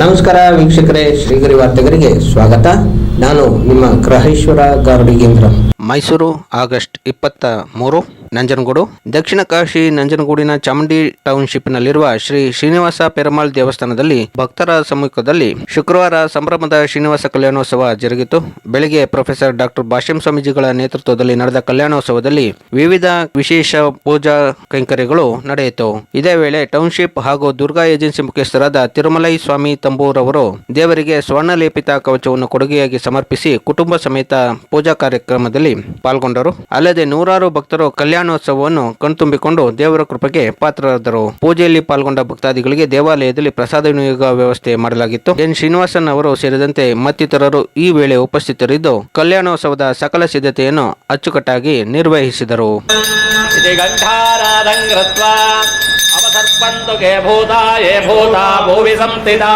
ನಮಸ್ಕಾರ ವೀಕ್ಷಕರೇ, ಶ್ರೀಗರಿ ವಾರ್ತೆಗರಿಗೆ ಸ್ವಾಗತ. ನಾನು ನಿಮ್ಮ ಗ್ರಹೇಶ್ವರ ಗಾರ್ಡಿಗೇಂದ್ರ ಮೈಸೂರು, ಆಗಸ್ಟ್ ಇಪ್ಪತ್ತ ಮೂರು, ನಂಜನಗೂಡು. ದಕ್ಷಿಣ ಕಾಶಿ, ನಂಜನಗೂಡಿನ ಚಾಮುಂಡಿ ಟೌನ್ಶಿಪ್ನಲ್ಲಿರುವ ಶ್ರೀ ಶ್ರೀನಿವಾಸ ಪೆರಮಾಳ್ ದೇವಸ್ಥಾನದಲ್ಲಿ ಭಕ್ತರ ಸಮ್ಮುಖದಲ್ಲಿ ಶುಕ್ರವಾರ ಸಂಭ್ರಮದ ಶ್ರೀನಿವಾಸ ಕಲ್ಯಾಣೋತ್ಸವ ಜರುಗಿತು. ಬೆಳಗ್ಗೆ ಪ್ರೊಫೆಸರ್ ಡಾಕ್ಟರ್ ಭಾಷ್ಯಂ ಸ್ವಾಮೀಜಿಗಳ ನೇತೃತ್ವದಲ್ಲಿ ನಡೆದ ಕಲ್ಯಾಣೋತ್ಸವದಲ್ಲಿ ವಿವಿಧ ವಿಶೇಷ ಪೂಜಾ ಕೈಂಕರ್ಯಗಳು ನಡೆಯಿತು. ಇದೇ ವೇಳೆ ಟೌನ್ಶಿಪ್ ಹಾಗೂ ದುರ್ಗಾ ಏಜೆನ್ಸಿ ಮುಖ್ಯಸ್ಥರಾದ ತಿರುಮಲೈ ಸ್ವಾಮಿ ತಂಬೂರ್ ಅವರು ದೇವರಿಗೆ ಸ್ವರ್ಣಲೇಪಿತ ಕವಚವನ್ನು ಕೊಡುಗೆಯಾಗಿ ಸಮರ್ಪಿಸಿ ಕುಟುಂಬ ಸಮೇತ ಪೂಜಾ ಕಾರ್ಯಕ್ರಮದಲ್ಲಿ ಪಾಲ್ಗೊಂಡರು. ಅಲ್ಲದೆ ನೂರಾರು ಭಕ್ತರು ಕಲ್ಯಾಣೋತ್ಸವವನ್ನು ಕಣ್ತುಂಬಿಕೊಂಡು ದೇವರ ಕೃಪೆಗೆ ಪಾತ್ರರಾದರು. ಪೂಜೆಯಲ್ಲಿ ಪಾಲ್ಗೊಂಡ ಭಕ್ತಾದಿಗಳಿಗೆ ದೇವಾಲಯದಲ್ಲಿ ಪ್ರಸಾದ ವಿನಿಯೋಗ ವ್ಯವಸ್ಥೆ ಮಾಡಲಾಗಿತ್ತು. ಎನ್ ಶ್ರೀನಿವಾಸನ್ ಅವರು ಸೇರಿದಂತೆ ಮತ್ತಿತರರು ಈ ವೇಳೆ ಉಪಸ್ಥಿತರಿದ್ದು ಕಲ್ಯಾಣೋತ್ಸವದ ಸಕಲ ಸಿದ್ಧತೆಯನ್ನು ಅಚ್ಚುಕಟ್ಟಾಗಿ ನಿರ್ವಹಿಸಿದರು. అవసర్పంతు గే భూతా ఏ భూతా భూవి సంస్థితా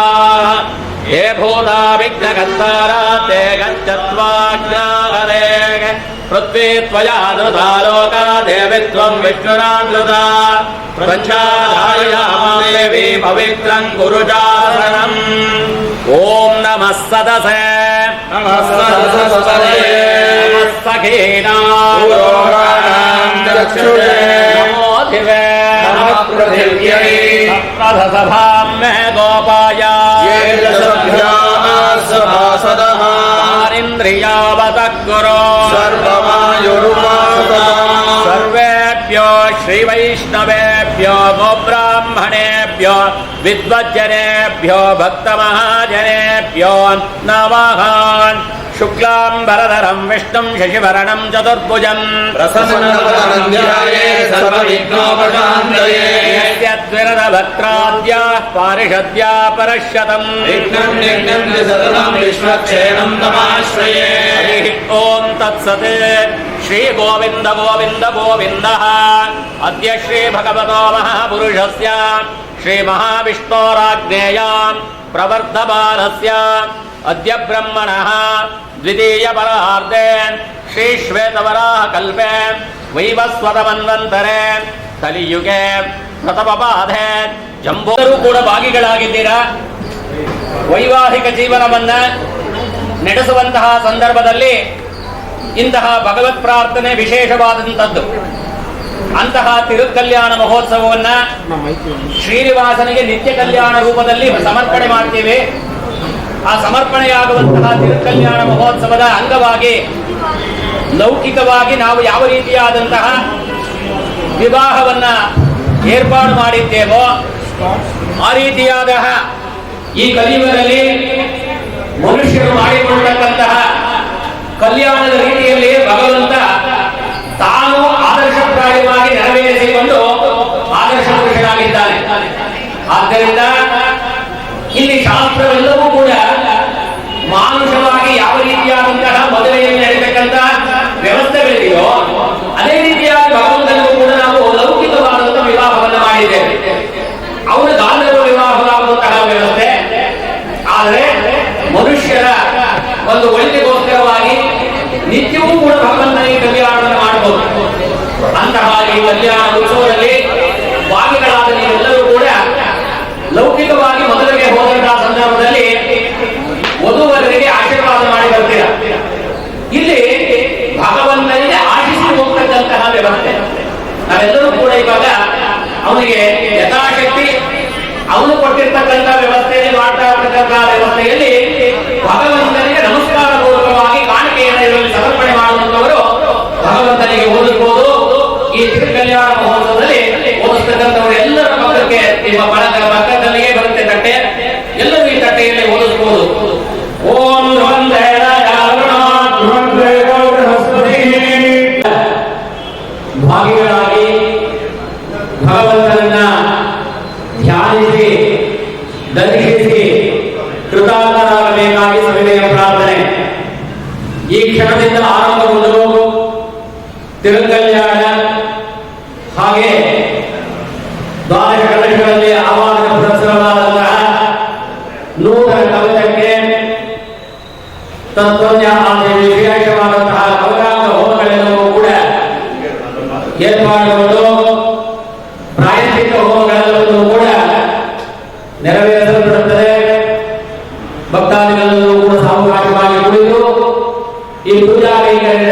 ఏ భూతా విఘ్నగత్తారా తే గచ్చత్వాజ్ఞానే పృథ్వీ త్వయా నృతా లోక దేవి త్వం విష్ణురానృత ప్రజాధారయామాదేవి పవిత్రం గురుజాసనం ఓం నమః సదసే నమః సదసే సఖీనా నమో దివే पृथिव्यै सप्रथसभां मे गोपाय। ये सभासदः इन्द्रियावतः गुरो। सर्वेभ्यो श्रीवैष्णवेभ्यो गोब्राह्मणेभ्यो विद्वज्जनेभ्यो भक्तमहाजनेभ्यो नमः। शुक्लाम्बरधरं विष्णुं शशिभरणं चतुर्भुजम् यस्यद्विरदभक्त्राद्याः पारिषद्या परश्यतम् हरिः ॐ तत्सत् श्रीगोविन्द गोविन्द गोविन्दः अद्य श्रीभगवतो महापुरुषस्य श्रीमहाविष्णोराज्ञेयाम् प्रवर्धमानस्य अद्य ब्रह्मणः ದ್ವಿತೀಯ ಪರಾರ್ಧೆ ಶ್ರೀ ಶ್ವೇತವರಾಹ ಕಲ್ಪೆ ವೈವಸ್ವತಮನ್ವಂತರೆ ತಲಿಯುಗೆ ಪ್ರತಪಪಾಧೆ ಜಂಬೂರು ಕೂಡ ಭಾಗಿಗಳಾಗಿದ್ದೀರಾ? ವೈವಾಹಿಕ ಜೀವನವನ್ನ ನಡೆಸುವಂತಹ ಸಂದರ್ಭದಲ್ಲಿ ಇಂತಹ ಭಗವತ್ ಪ್ರಾರ್ಥನೆ ವಿಶೇಷವಾದಂಥದ್ದು. ಅಂತಹ ತಿರುಕಲ್ಯಾಣ ಮಹೋತ್ಸವವನ್ನ ಶ್ರೀನಿವಾಸನಿಗೆ ನಿತ್ಯ ಕಲ್ಯಾಣ ರೂಪದಲ್ಲಿ ಸಮರ್ಪಣೆ ಮಾಡ್ತೀವಿ. ಆ ಸಮರ್ಪಣೆಯಾಗುವಂತಹ ತಿರುಕಲ್ಯಾಣ ಮಹೋತ್ಸವದ ಅಂಗವಾಗಿ ಲೌಕಿಕವಾಗಿ ನಾವು ಯಾವ ರೀತಿಯಾದಂತಹ ವಿವಾಹವನ್ನ ಏರ್ಪಾಡು ಮಾಡಿದ್ದೇವೋ ಆ ರೀತಿಯಾದ ಈ ಕಲಿಯುಗದಲ್ಲಿ ಮನುಷ್ಯರು ಮಾಡಿಕೊಂಡಂತಹ ಕಲ್ಯಾಣದ ರೀತಿಯಲ್ಲಿ ಭಗವಂತ ತಾನು ಆದರ್ಶಪ್ರಾಯವಾಗಿ ನೆರವೇರಿಸಿಕೊಂಡು ಆದರ್ಶ ಪುರುಷನಾಗಿದ್ದಾನೆ ಆದ್ದರಿಂದ ಇಲ್ಲಿ ಶಾಸ್ತ್ರವೆಲ್ಲವೂ ಕೂಡ ಮಾನುಷವಾಗಿ ಯಾವ ರೀತಿಯಾದಂತಹ ಮದುವೆಯಲ್ಲಿ ನಡೀತಕ್ಕಂಥ ವ್ಯವಸ್ಥೆಗಳಿದೆಯೋ ಅದೇ ರೀತಿಯಾಗಿ ಭಗವಂತನಿಗೂ ಕೂಡ ನಾವು ಲೌಕಿಕವಾದಂತಹ ವಿವಾಹವನ್ನು ಮಾಡಿದ್ದೇವೆ ಅವನು ಗಾಂಧರ್ವ ವಿವಾಹವಾಗುವಂತಹ ವ್ಯವಸ್ಥೆ ಆದರೆ ಮನುಷ್ಯರ ಒಂದು ಒಳಿತಿಗೋಸ್ಕರವಾಗಿ ನಿತ್ಯವೂ ಕೂಡ ಭಗವಂತನಿಗೆ ಕಲ್ಯಾಣವನ್ನು ಮಾಡಬಹುದು ಅಂತಹ ಈ ಕಲ್ಯಾಣ ಉತ್ಸವದಲ್ಲಿ ಭಾಗಿಗಳಾದ ನೀವೆಲ್ಲರೂ ಕೂಡ ಲೌಕಿಕವಾಗಿ ಮೊದಲಿಗೆ ಹೋದಂತಹ ಸಂದರ್ಭದಲ್ಲಿ ವಧುವರರಿಗೆ ಆಶೀರ್ವಾದ ಮಾಡಿ ಬರ್ತೀರ? ಇಲ್ಲಿ ಭಗವಂತನಿಗೆ ಆಶಿಸಿ ಹೋಗ್ತಕ್ಕಂತಹ ವ್ಯವಸ್ಥೆ. ನಾವೆಲ್ಲರೂ ಕೂಡ ಇವಾಗ ಅವನಿಗೆ ಯಥಾಶಕ್ತಿ, ಅವನು ಕೊಟ್ಟಿರ್ತಕ್ಕಂಥ ವ್ಯವಸ್ಥೆಯಲ್ಲಿ ಮಾಡ್ತಾ ಇರ್ತಕ್ಕಂತಹ ವ್ಯವಸ್ಥೆಯಲ್ಲಿ ತಿರುಕಲ್ಯಾಣ ಹಾಗೆ ದ್ವಾದಶ ಕಲಶಗಳಲ್ಲಿ ಆವಾಹನ ಪುರಸ್ಕರವಾದಂತಹ ನೂತನ ಕವಚಕ್ಕೆ ತಂತ್ರಜ್ಞ ವಿಶೇಷವಾದಂತಹ ನವರಾತ್ರಿ ಹೋಮಗಳೆಲ್ಲವೂ ಕೂಡ ಏರ್ಪಾಡುಗಳು ಪ್ರಾಯಶ್ಚಿತ ಕೂಡ ನೆರವೇರಿಸಲ್ಪಡುತ್ತದೆ. ಭಕ್ತಾದಿಗಳನ್ನು ಕೂಡ ಸಾಮೂಹಿಕವಾಗಿ ಕುಳಿತು ಈ ಪೂಜಾ ಕೈಗಳಿಂದ